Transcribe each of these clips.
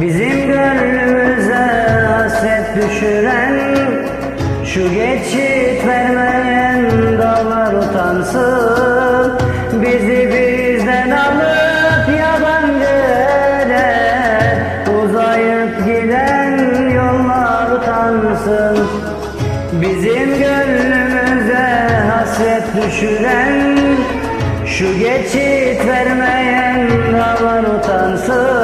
Bizim gönlümüze hasret düşüren Şu geçit vermeyen dağlar utansın. Bizi bizden alıp yabancı eder Uzayıp giden yollar utansın. Bizim gönlümüze hasret düşüren Şu geçit vermeyen dağlar utansın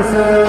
utansın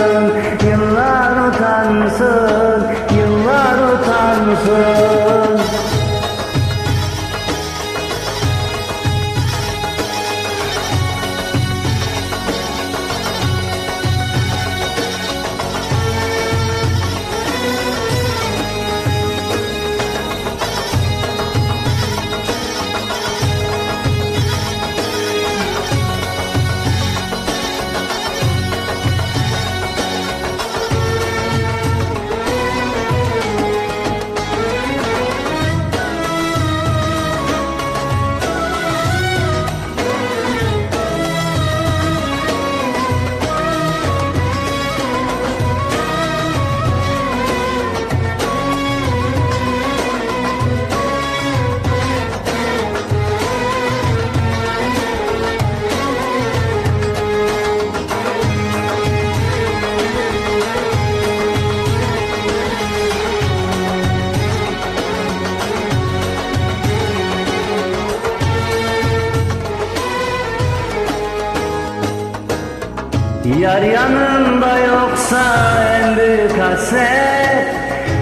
Yar yanında yoksa en büyük hasret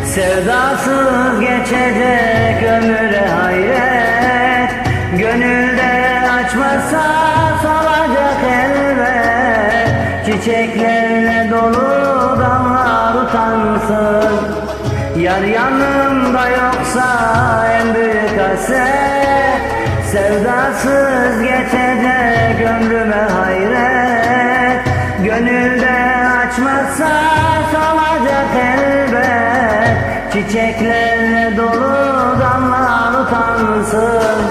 Sevdasız geçecek ömüre hayret. Gönülde açmasa solacak elbet. Çiçeklerle dolu dallar utansın. Yar yanımda yoksa en büyük hasret Sevdasız geçecek Çiçeklerle dolu dallar utansın.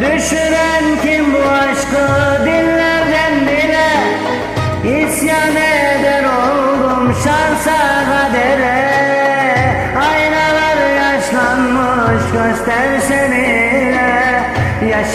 Düşüren kim bu aşkı dillerden dile İsyan eder oldum şansa kadere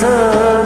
sơ